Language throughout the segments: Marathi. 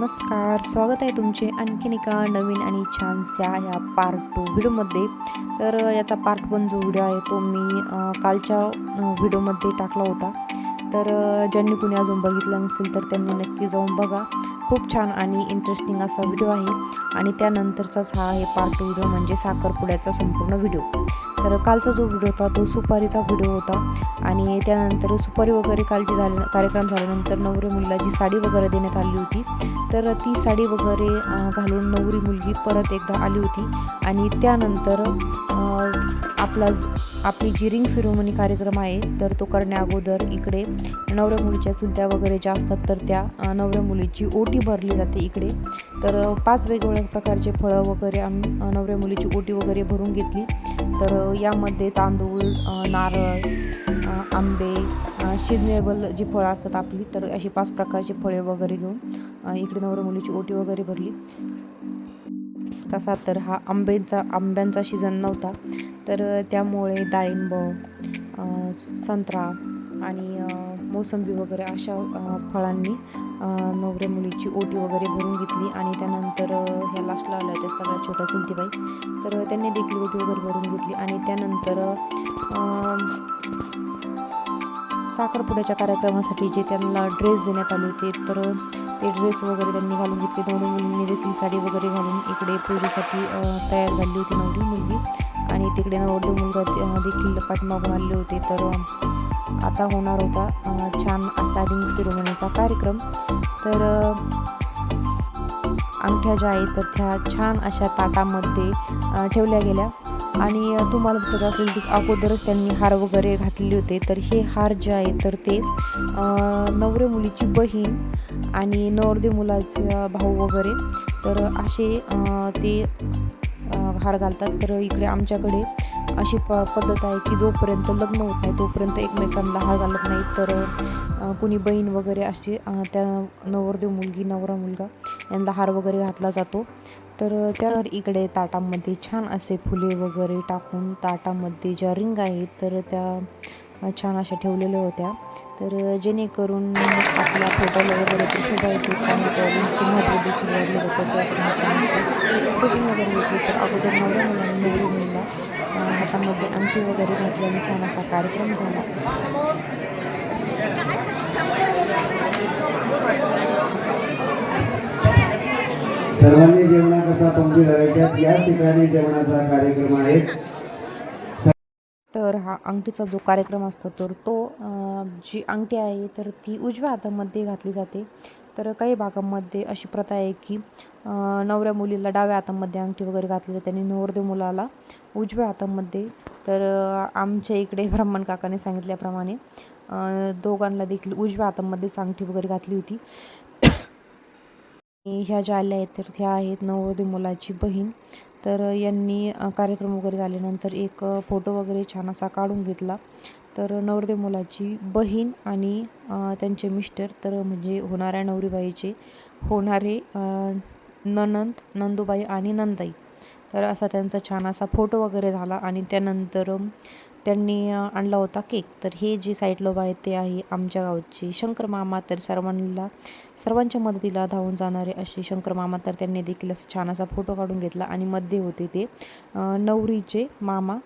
नमस्कार स्वागत आहे तुमचे आणखीन एका नवीन आणि छानशा या पार्ट टू व्हिडिओमध्ये. तर याचा पार्ट वन जो व्हिडिओ आहे तो मी कालच्या व्हिडिओमध्ये टाकला होता. तर ज्यांनी कुणी अजून बघितलं नसेल तर त्यांनी नक्की जाऊन बघा. खूप छान आणि इंटरेस्टिंग असा व्हिडिओ आहे. आणि त्यानंतरचाच हा आहे पार्ट टू व्हिडिओ म्हणजे साखरपुड्याचा संपूर्ण व्हिडिओ. तर कालचा जो व्हिडिओ होता तो सुपारीचा व्हिडिओ होता. आणि त्यानंतर सुपारी वगैरे कालची झाले कार्यक्रम झाल्यानंतर नवरी मुलीला जी साडी वगैरे देण्यात आली होती तर ती साडी वगैरे घालून नवरी मुलगी परत एकदा आली होती. आणि त्यानंतर आपला आपली जी रिंग सेरेमनी कार्यक्रम आहे तर तो करण्या अगोदर इकडे नवऱ्या मुलीच्या चुलत्या वगैरे ज्या असतात तर त्या नवऱ्या मुलीची ओटी भरली जाते इकडे. तर पाच वेगवेगळ्या प्रकारचे फळं वगैरे आम्ही नवऱ्या मुलीची ओटी वगैरे भरून घेतली. तर यामध्ये तांदूळ नारळ आंबे शिजनेबल जी फळं असतात आपली तर अशी पाच प्रकारची फळे वगैरे घेऊन इकडे नवऱ्या मुलीची ओटी वगैरे भरली. तसा तर हा आंब्यांचा आंब्यांचा सीझन नव्हता. तर त्यामुळे डाळिंब संत्रा आणि मोसंबी वगैरे अशा फळांनी नवऱ्या मुलीची ओटी वगैरे भरून घेतली आणि त्यानंतर ह्या लास्टला आल्या त्या सगळ्या छोट्या चुलतीबाई तर त्यांनी देखील ओटी वगैरे भरून घेतली आणि त्यानंतर साखरपुड्याच्या कार्यक्रमासाठी जे त्यांना ड्रेस देण्यात आले होते तर ते ड्रेस वगैरे त्यांनी घालून घेतले. दोन्ही मुलींनी देखील साडी वगैरे घालून इकडे पूजेसाठी तयार झाली होती नवरी मुलगी. आणि तिकडे नवरदेव मुलगा देखील पाठमागून आले होते. तर आता होणार होता छान असा रिंग सेरेमनीचा कार्यक्रम. तर अंगठ्या ज्या आहेत तर त्या छान अशा ताटामध्ये ठेवल्या गेल्या. आणि तुम्हाला दिसत असेल की अगोदरच त्यांनी हार वगैरे घातलेले होते तर हे हार जे आहे तर ते नवरे मुलीची बहीण आणि नवरदे मुलाचा भाऊ वगैरे. तर असे ते हार घालतात. तर इकडे आमच्याकडे अशी प पद्धत आहे की जोपर्यंत लग्न होत नाही तोपर्यंत एकमेकांना हार घालत नाही तर कुणी बहीण वगैरे असे त्या नवरदेव मुलगी नवरा मुलगा यांना हार वगैरे घातला जातो. तर त्या इकडे ताटामध्ये छान असे फुले वगैरे टाकून ताटामध्ये ज्या रिंग आहेत तर त्या छान अशा ठेवलेल्या होत्या. तर जेणेकरून आपल्या फोटोला वगैरे ते शोभा येते महत्त्व देखील वाढले होतं छान सजून वगैरे घेतली तर अगोदर नवऱ्या मुलांनी नवरी मुलीला हातामध्ये अंगठी वगैरे घातली आणि छान असा कार्यक्रम झाला. सर्वांनी जेवणाकरता पंक्ती धरायच्या याच ठिकाणी जेवणाचा कार्यक्रम आहे. हा अंगठीचा जो कार्यक्रम असतो तर तो जी अंगठी आहे तर ती उजव्या हातामध्ये घातली जाते. तर काही भागांमध्ये अशी प्रथा आहे की नवऱ्या मुलीला डाव्या हातामध्ये अंगठी वगैरे घातली जाते आणि नवरदेव मुलाला उजव्या हातामध्ये. तर आमच्या इकडे ब्राह्मण काकाने सांगितल्याप्रमाणे दोघांना देखील उजव्या हातामध्येच अंगठी वगैरे घातली होती. आणि ह्या ज्या आल्या आहेत तर ह्या आहेत नवोदय मुलाची बहीण. तर यांनी कार्यक्रम वगैरे झाल्यानंतर एक फोटो वगैरे छान असा काढून घेतला. तर नवरदेव मुलाची बहीण आणि त्यांचे मिस्टर तर म्हणजे होणाऱ्या नवरीबाईचे होणारे अ, ननंद नंदूबाई आणि नंदाई. तर असा त्यांचा छान असा फोटो वगैरे झाला आणि त्यानंतर त्यांनी आणला होता केक. तर हे जे साईड लोब आहे ते आहे आमच्या गावची शंकर मामा. तर सर्वांना सर्वांच्या मदतीला धावून जाणारे असे शंकर मामा. तर त्यांनी देखील असं छान असा फोटो काढून घेतला आणि मध्ये होते ते नवरीचे मामा.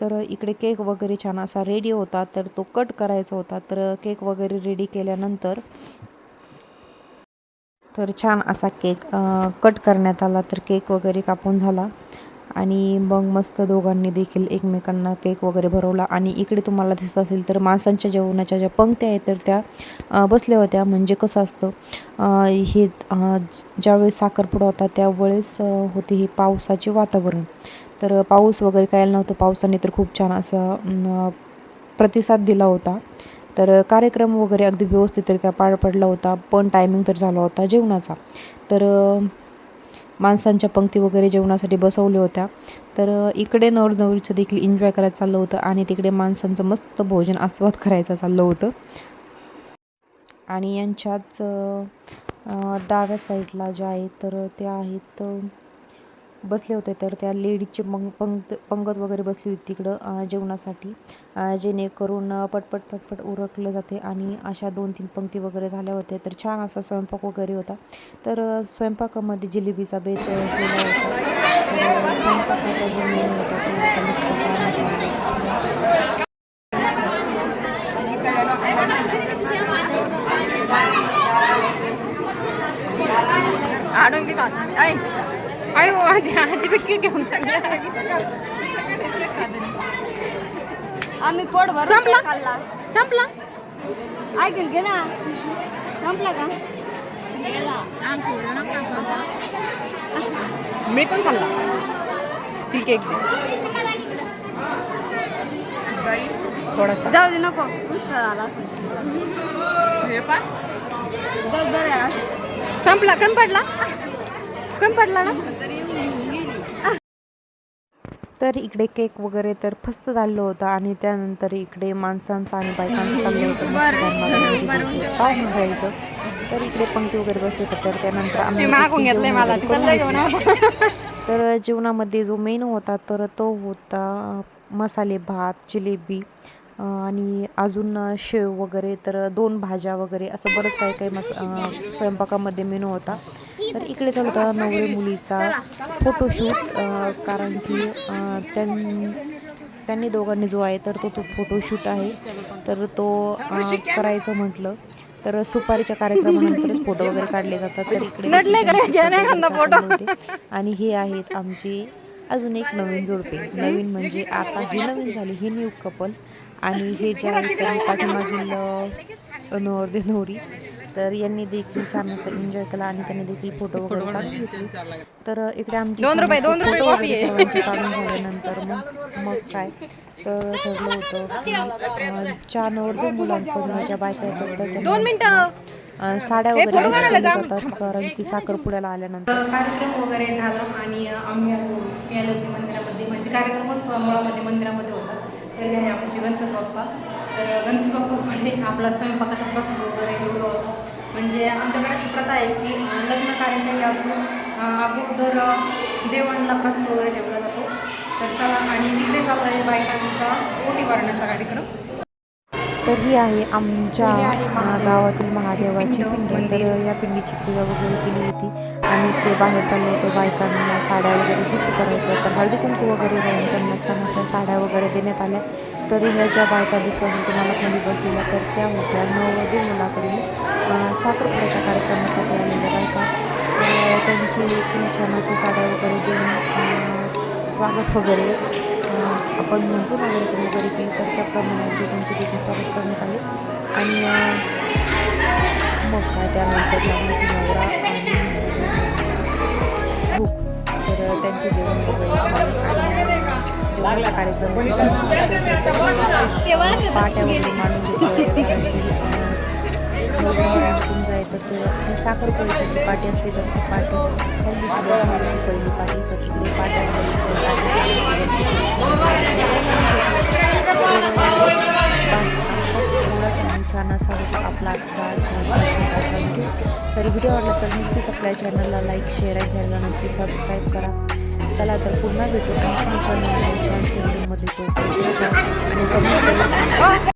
तर इकडे केक वगैरे छान असा रेडी होता. तर तो कट करायचा होता. तर केक वगैरे रेडी केल्यानंतर तर छान असा केक कट करण्यात आला तर केक वगैरे कापून झाला. आणि मग मस्त दोघांनी देखील एकमेकांना केक वगैरे भरवला. आणि इकडे तुम्हाला दिसत असेल तर माणसांच्या जेवणाच्या ज्या पंक्त्या आहेत तर त्या बसल्या होत्या. म्हणजे कसं असतं हे ज्यावेळेस साखरपुडा होता त्यावेळेस होती होते हे पावसाचे वातावरण. तर पाऊस वगैरे काय नव्हतं. पावसाने तर खूप छान असा प्रतिसाद दिला होता. तर कार्यक्रम वगैरे अगदी व्यवस्थितरित्या पार पडला होता पण टायमिंग तर झाला होता जेवणाचा. तर माणसांच्या पंक्ती वगैरे जेवणासाठी बसवल्या होत्या. तर इकडे नवरनवरीचं देखील एन्जॉय करायचं चाललं होतं आणि तिकडे माणसांचं मस्त भोजन आस्वाद करायचं चाललं होतं. आणि यांच्याच डाव्या साईडला ज्या आहेत तर त्या आहेत बसले होते तर त्या लेडीजचे मग पंगत पंगत वगैरे बसली होती तिकडं जेवणासाठी. जेणेकरून पटपट पटपट उरकलं जाते आणि अशा दोन तीन पंक्ती वगैरे झाल्या होत्या. तर छान असा स्वयंपाक वगैरे होता. तर स्वयंपाकामध्ये जिलेबीचा बेत केला होता. तर स्वयंपाकाचा जो मेन होता तो मसाला हो, आजी आजी बिटकी घेऊन आम्ही पोट भरून संपला? खाल्ला संपला ऐकून घे ना संपला का मी पण खाल्ला ती केक दे थोडासा जाऊ दे नको उष्ट झाला. संपला कमी पडला कमी पडला ना तर इकडे केक वगैरे तर फस्त झालं होतं आणि त्यानंतर इकडे माणसांचं आणि बायकांचं चाललं होतं. पाहून राहायचं तर इकडे पंक्ती वगैरे बसले होते तर त्यानंतर आम्ही. तर जेवणामध्ये जो मेनू होता तर तो होता मसाले भात जिलेबी आणि अजून शेव वगैरे तर दोन भाज्या वगैरे असं बरंच काही काही मस स्वयंपाकामध्ये मेनू होता. तर इकडे चालू होता नवरे मुलीचा फोटोशूट कारण की त्यां त्यांनी दोघांनी जो आहे तर तो तो फोटोशूट आहे. तर तो करायचं म्हटलं तर सुपारीच्या कार्यक्रमानंतरच फोटो वगैरे काढले जातात. तर इकडे आणि हे आहेत आमचे अजून एक नवीन जोडपे. नवीन म्हणजे आता ही नवीन झाली ही न्यू कपल आणि हे जे आहे तर पाठीमागील नवरदेव नवरी तर यांनी देखील छान असं एन्जॉय केला आणि त्यांनी देखील फोटो वगैरे काढून घेतले. तर इकडे आमचे. सर्वांचे काढून झाल्यानंतर मग मग काय? तर ठरलं होतं ज्या नवरदेव मुलांकडून ज्या बायका येतात तर त्यांना, दोन मिनिटं. अ, साड्या वगैरे जातात कारण की साखरपुड्याला आल्यानंतर. कार्यक्रम वगैरे झाला आणि आम्ही आलो मी आलो होते मंदिरामध्ये म्हणजे कार्यक्रमच मुळामध्ये मंदिरामध्ये होता. तर आहे आमचे गणपती बाप्पा. तर गणपती बाप्पाकडे आपला स्वयंपाकाचा प्रसाद वगैरे घेऊन म्हणजे आमच्याकडे अशी प्रथा आहे की लग्न कार्यक्रम असून अगोदर देवांना प्रसाद वगैरे ठेवला जातो. तर चला आणि तिकडे चालू आहे बायकांचा ओटी वारण्याचा कार्यक्रम. तर ही आहे आमच्या गावातील महादेवाची पिंड, तर मंदिर. या पिंडीची पूजा वगैरे केली होती. आणि इकडे बाहेर चालले होते बायकांना साड्या वगैरे गिफ्ट करायचं तर हळदी कुंकू वगैरे लावून त्यांना छान अशा साड्या वगैरे देण्यात आल्या. तर ह्या ज्या बायका दिसत होत्या तुम्हाला खाली बसलेल्या तर त्या होत्या. नववधू अ, साखरपुड्याच्या कार्यक्रमासाठी आलेल्या बायका. त्यांची छान अशा साड्या वगैरे देऊन स्वागत वगैरे आपण म्हणतो ना वेलकम वगैरे की तर त्याप्रमाणे अगदी त्यांचे देखील स्वागत करण्यात आले. आणि मग काय त्यानंतर लागली की नवरा आणि भूक. तर त्यांचे जेवण जेवणाचा कार्यक्रम पाट्या वगैरे मांडून घेतल्या कारण तर ती साखरपुड्याची जी पाटी असते तर ती पाटी हल्ली पहिली पाटी तर इकडे पाट्या छान असा आपला आजचा छानसा छोटासा व्हिडिओ तर व्हिडिओ आवडला तर नक्कीच आपल्या चॅनलला लाईक शेअर आणि चॅनलला नक्की सबस्क्राईब करा चला तर पुन्हा भेटू आणि कमेंट करून